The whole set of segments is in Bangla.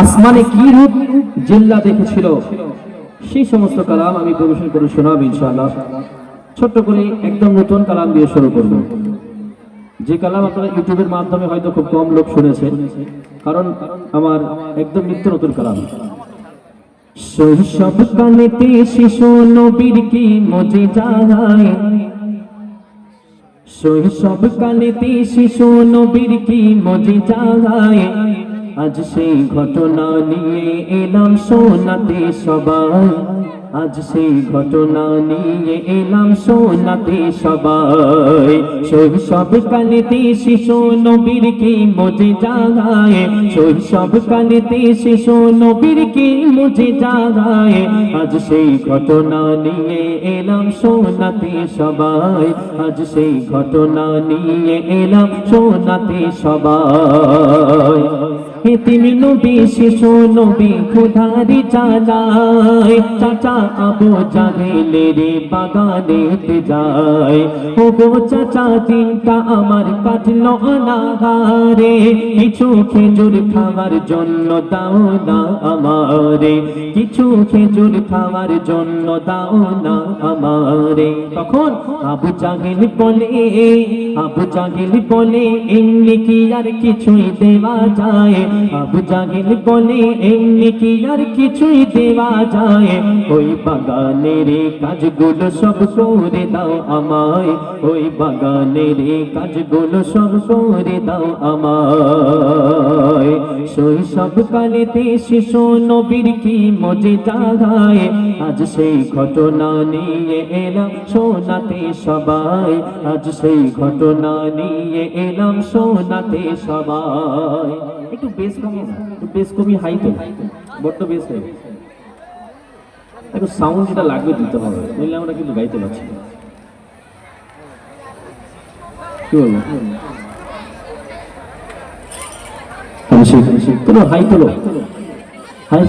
আসমানে কি রূপ জিল্লা দেখেছিল? সেই সমস্ত কালাম আমি পরিবেশন করে শোনাব ইনশাআল্লাহ। ছোট্ট করে একদম নতুন কালাম দিয়ে শুরু করব। যে কালাম আপনারা ইউটিউবের মাধ্যমে হয়তো খুব কম লোক শুনেছেন, কারণ আমার একদম নিত্য নতুন কালাম। শৈশব কালেতে শিশু নবীর কি মজে যায় শৈশব কালেতে শিশু নবীর কি মজে যায় আজ সেই ঘটনা নিয়ে এলাম শোনাতে সবাই। আজ সেই ঘটনা নিয়ে এলাম শোনাতে সবাই। শৈশব কালেতে শিশু নবীর কি মজে যায় শৈশব কালেতে শিশু নবীর কি মজে যায় আজ সেই ঘটনা নিয়ে এলাম শোনাতে সবাই। আজ সেই ঘটনা নিয়ে এলাম শোনাতে সবাই। হে নবী, শিশু নবী খুদারি চালায় চাচা আবু জাহেলের বাগানেতে যায়। ও গো চাচা দিনটা আমার কাটলো অনাহারে কিছু খেজুর খাওয়ার জন্য দাও না আমারে। কিছু খেজুর খাওয়ার জন্য দাও না আমারে। তখন আবু জাহেল বলে, আবু জাহেল বলে, এমনি কি আর কিছুই দেওয়া যায়? আবু জাহেল বলে এমনি কি আর কিছুই দেওয়া যায়? ওই বাগানের কাজগুলো সব করে দাও আমায়। ওই বাগানের কাজগুলো সব করে দাও আমায়। শৈশব কালেতে শিশু নবীর কি মজে জাগায়? আজ সেই ঘটনা নিয়ে এলাম শোনাতে সবাই। আজ সেই ঘটনা নিয়ে এলাম শোনাতে সবাই। একটু বেশ কমে বেশ কমই হাই তো, বড্ড বেশ হয়ে। একটু সাউন্ড যেটা লাগবে দিতে হবে, নইলে আমরা কিন্তু গাইতে পারছি না। কি বলব? তোলো হাই তোলো। আর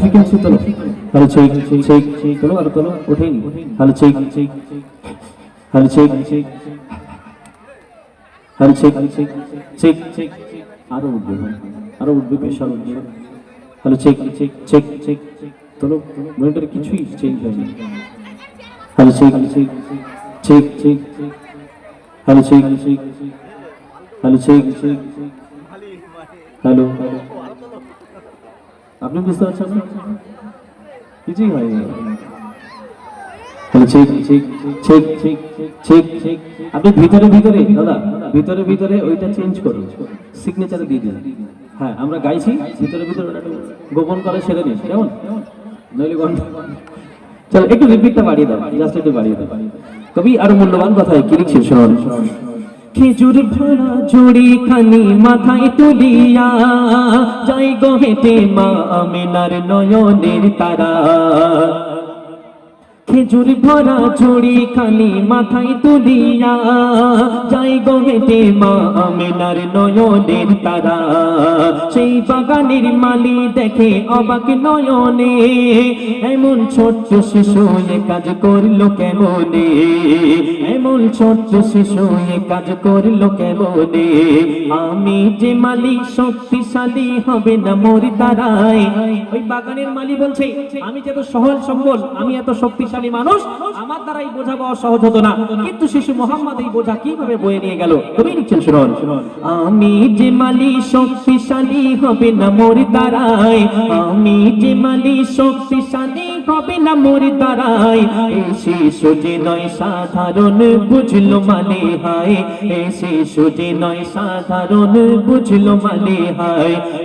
সেই সেই আরও উঠবে। আরও উঠবে প্রেশার উঠবে তাহলে চেক চেক চেক চেক তোলো মনিটরে কিছুই চেঞ্জ হয়নি hello check check check check hello check check hello check check hello আপনি বুঝতে পারছেন কিছুই হয়নি আপনি ভিতরে ভিতরে দাদা ভিতরে ভিতরে ওইটা চেঞ্জ করুন সিগনেচারে দিয়ে দিন হ্যাঁ আমরা গাইছি, ভিতরে ভিতরে গোপন করে সেরে নিন কেমন? চলো, একটু রিপিটটা বাড়িয়ে দাও জাস্ট একটু বাড়িয়ে দাও। কবি আর মূল্যবান কথায় কি লিখছেন শুনুন। খেজুর ভরা জুড়ি খানি মাথায় তুলিয়া, যাই গো হেঁটে মা আমিনার নয়নের তারা। খেজুর ভরা ঝুড়ি খানি মাথায় তুলিয়া, যাই গো হেঁটে মা আমিনার নয়নের তারা। সেই বাগানের মালি দেখে অবাক নয়নে, এমন ছোট্ট শিশু এ কাজ করল কেমনে? এমন ছোট্ট শিশু এ কাজ করল কেমনে? আমি যে মালিক শক্তিশালী হবে না মোর দ্বারাই ওই বাগানের মালি বলছে, আমি যে এত সহজ সম্বল আমি এত শক্তিশালী মানুষ, আমার দ্বারাই বোঝা পাওয়া সহজ হতো না। কিন্তু শিশু মোহাম্মদ এই বোঝা কীভাবে বয়ে নিয়ে গেল? তুমি লিখছেন শুনুন। আমি যে মালি শক্তিশালী হবে না মোর দ্বারাই আমি যে মালি শক্তিশালী হবে না মোর দ্বারাই শিশু যে নয়, সাধারণ বুঝলো মানে হায়। এই শিশু যে নয়, সাধারণ মানে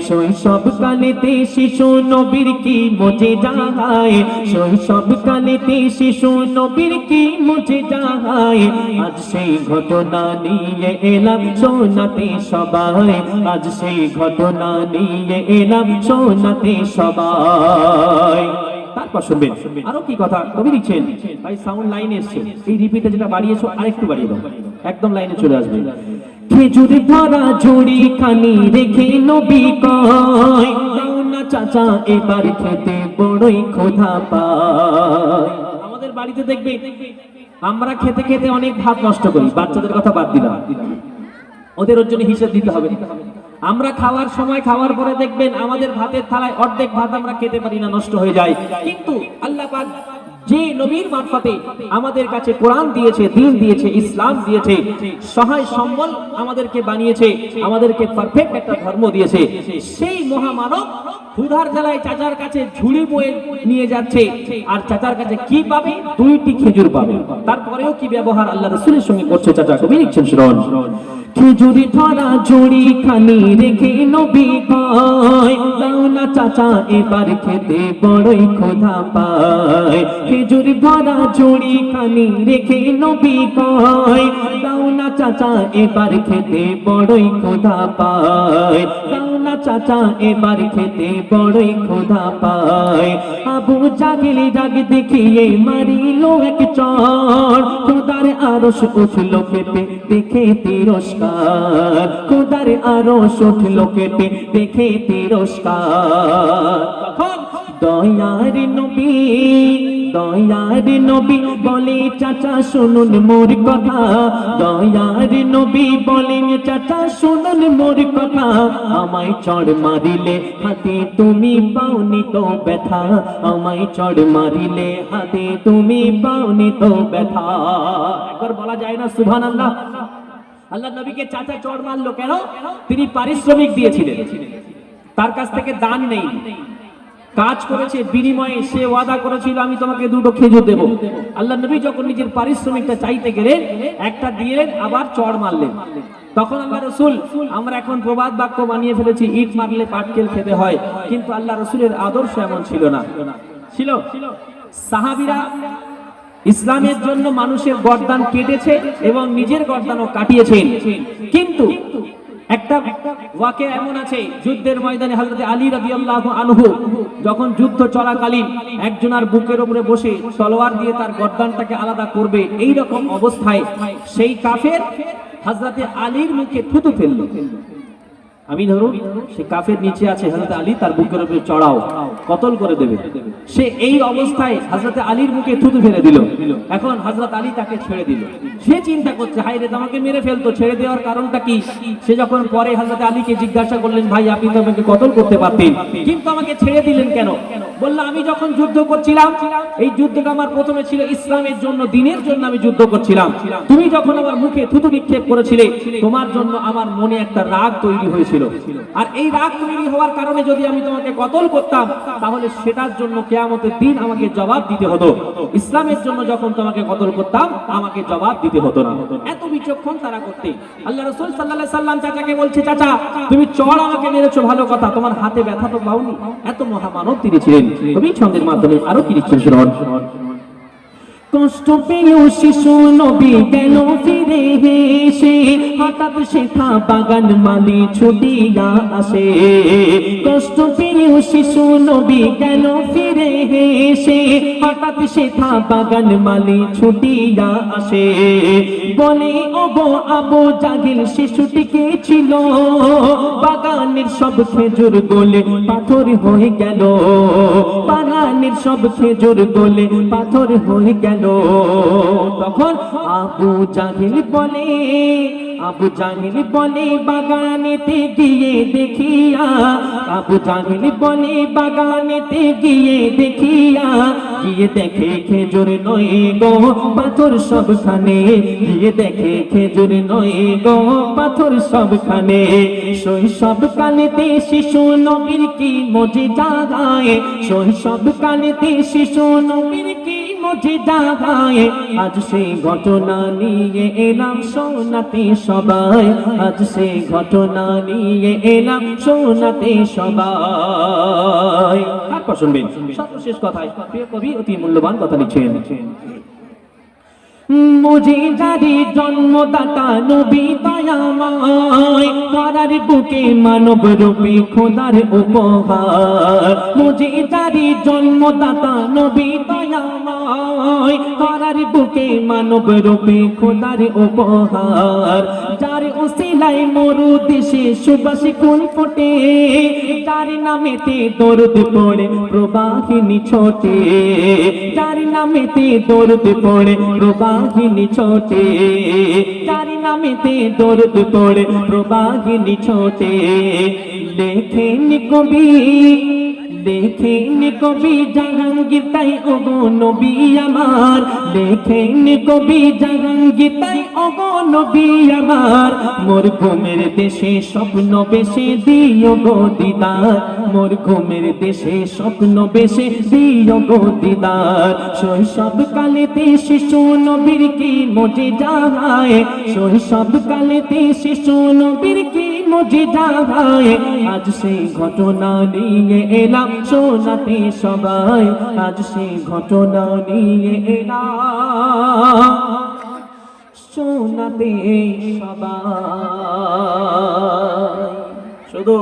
শৈশব কালেতে শিশু নবীর কি মজে যায়? শৈশব কালেতে শিশু নবীর কি মজে যায়? আজ সেই ঘটনা নিয়ে এলাম শোনাতে সবাই। আজ সেই ঘটনা নিয়ে এলাম শোনাতে সবাই। বাড়িয়ে একদম লাইনে চলে আসবে। খানি চাচা, এবার খেতে বড়ই ক্ষুধা পায়। বাড়িতে দেখবে, আমরা খেতে খেতে অনেক ভাত নষ্ট করি, বাচ্চাদের কথা বাদ দিলাম। ওদের ওর জন্য হিসেব দিতে হবে। আমরা খাওয়ার সময় খাওয়ার পরে দেখবেন আমাদের ভাতের থালায় অর্ধেক ভাত আমরা খেতে পারি না, নষ্ট হয়ে যায়। কিন্তু আল্লাহ যে নবীর মারফতে আমাদের কাছে কোরআন দিয়েছে, দিন দিয়েছে, ইসলাম দিয়েছে, সহায় সম্বল আমাদেরকে বানিয়েছে, আমাদেরকে পারফেক্ট একটা ধর্ম দিয়েছে, সেই মহামানব ক্ষুধার জেলায় চাচার কাছে ঝুড়ি বয়ে নিয়ে যাচ্ছে। আর চাচার কাছে কি পাবে? দুইটি খেজুর পাবে। তারপরেও কি ব্যবহার আল্লাহ রসুলের সঙ্গে করছে চাচা? কবি লিখছেন শুনুন খেজুরি ধরা জুড়ি খানি রেখে নবী কয়, দাও না চাচা, এবার খেতে বড়ই ক্ষুধা পায়। খেজুরি ভরা জুড়ি খানি রেখে নবী কয়, দাও না চাচা, এবার খেতে বড়ই ক্ষুধা পায়। দাও না চাচা, এবার খেতে বড়ই ক্ষুধা পায়। আবু জাগিল জাগ দেখিয়ে মারিল এক চর। খোদার আরশ উঠল কেটে দেখে তিরস্কার খোদার আরশ উঠল কেটে, দেখে তিরস্কার। দয়ার নবী দয়ার নবী বলে, চাচা, শুনুন মোর কথা। দয়ার নবী বলেন চাচা, শুনুন মোর কথা। আমায় চড় মারিলে হাতে তুমি পাওনি তো ব্যথা। আমায় চড় মারিলে হাতে তুমি পাওনি তো ব্যথা। একবার বলা যায় না সুবহান আল্লাহ নবীকে চাচা চড় মারলো কেন? তিনি পারিশ্রমিক দিয়েছিলেন। তার কাছ থেকে দান নেই। কাজ করেছে, বিনিময়ে সে ওয়াদা করেছিল, আমি তোমাকে দুটো খেজুর দেব। আল্লাহ নবী যখন নিজের পারিশ্রমিকটা চাইতে গেলেন, একটা দিলেন আবার চড় মারলেন। তখন আল্লাহ রসুল, আমরা এখন প্রবাদ বাক্য বানিয়ে ফেলেছি, ইট মারলে পাটকেল খেতে হয়। কিন্তু আল্লাহ রসুলের আদর্শ এমন ছিল না। ছিল? সাহাবিরা ইসলামের জন্য মানুষের গরদান কেটেছে এবং নিজের গরদানও কাটিয়েছেন কিন্তু একটা ওয়াকে এমন আছে, যুদ্ধের ময়দানে হযরত আলী রাদিয়াল্লাহু আনহু যখন যুদ্ধ চলাকালীন একজনার বুকের উপরে বসে তলোয়ার দিয়ে তার গর্দানটাকে আলাদা করবে এই রকম অবস্থায় সেই কাফের হযরতে আলীর মুখে থুতু ফেলল। আমি ধরুন সে কাফের নিচে আছে, হযরত আলী, তার বুকের উপরে চড়াও, কতল করে দেবে। সে এই অবস্থায় হযরত আলীর মুখে থুতু ফেলে দিল। এখন হযরত আলী তাকে ছেড়ে দিল। সে চিন্তা করছে হাই রে আমাকে মেরে ফেলতো, ছেড়ে দেওয়ার কারণটা কি? সে যখন পরে হযরত আলীকে জিজ্ঞাসা করলেন, ভাই, আপনি তো আমাকে কতল করতে পারতেন? কিন্তু আমাকে ছেড়ে দিলেন কেন? বলল আমি যখন যুদ্ধ করছিলাম, এই যুদ্ধটা আমার প্রথমে ছিল ইসলামের জন্য, দিনের জন্য আমি যুদ্ধ করছিলাম। তুমি যখন আমার মুখে থুতু নিক্ষেপ করেছিলে, তোমার জন্য আমার মনে একটা রাগ তৈরি হয়েছিল। আর এই রাগ তৈরি হওয়ার কারণে যদি আমি তোমাকে কতল করতাম, তাহলে সেটার জন্য কেয়ামতের দিন আমাকে জবাব দিতে হতো। ইসলামের জন্য যখন তোমাকে কতল করতাম, আমাকে জবাব দিতে হতো না। এত বিচক্ষণ তারা করতে। আল্লাহ রসুল সাল্লাহ সাল্লাম চাচাকে বলছে, চাচা, তুমি চড় আমাকে মেরেছো, ভালো কথা। তোমার হাতে ব্যথা তো পাওনি। এত মহামানব তিনি ছিলেন। কবি ছন্দের মাধ্যমে আরও কি লিখছেন কষ্ট পেয়েও শিশু নবী গেল ফিরে হেসে হঠাৎ শেখা বাগান মালি ছুটিয়া আসে। কষ্ট পেয়েও শিশু নবী গেল ফিরে হেসে হঠাৎ শেখা বাগান মালি ছুটিয়া আসে। বলে অবো আবু জাগিল শিশুটিকে ছিল? বাগানের সব খেজুর গোলে পাথর হয়ে গেল। বাগানের সব খেজুর গোলে পাথর হয়ে গেল। তখন আবু জাহিল বলে, আবু জাহিল বলে, বাগানেতে গিয়ে দেখিয়া। আবু জাহিল বলে, বাগানেতে গিয়ে দেখিয়া। গিয়ে দেখে খেজুর নয় গো, পাথর সবখানে। গিয়ে দেখে খেজুর নয় গো, পাথর সবখানে। শৈশব কালেতে শিশু নবীর কি মজে জাগায় শৈশব কালেতে শিশু নবীর কি মজে জাগায় আজ সে ঘটনা নিয়ে এলাম শোনাতে সবাই। আজ সে ঘটনা নিয়ে এলাম শোনাতে সবাই। তারপর শুনবেন সর্বশেষ কথায় প্রিয় কবি অতি মূল্যবান কথা লিখছেন। মুঝে যারি জন্মদাতা নবী দয়াময় করার বুকে মানব রূপে খোদার উপহার। মুঝে যারি জন্মদাতা নবী দয়াময় করার বুকে মানব রূপে খোদার উপহার। যার ওসিলাই মরু দেশে সুবাসী ফুল ফোটে, যার নামেতে দরদ পড়ে প্রবাহিনী ছোটে, যার নামেতে দরদ পড়ে প্রবাহিনী ছোটে যার নামেতে দরদ পড়ে। প্রবাহিনী ছোটে দেখেন কবি লেখেন কবি জাহাঙ্গীর তাই ওগো নবী আমার। লেখেন কবি জাহাঙ্গীর তাই ওগো নবী আমার। মোর ঘুমের দেশে স্বপ্ন বেশে দিও গো দিদার। মোর ঘুমের দেশে স্বপ্ন বেশে দিও গো দিদার। শৈশব কালেতে শিশু নবীর কি মজে যায়? শৈশব কালেতে শিশু নবীর কি মজে যায় আজ সেই ঘটনা নিয়ে এলাম শোনাতে সবাই, আজ সেই ঘটনা নিয়ে এলাম শোনাতে সবাই। শুধু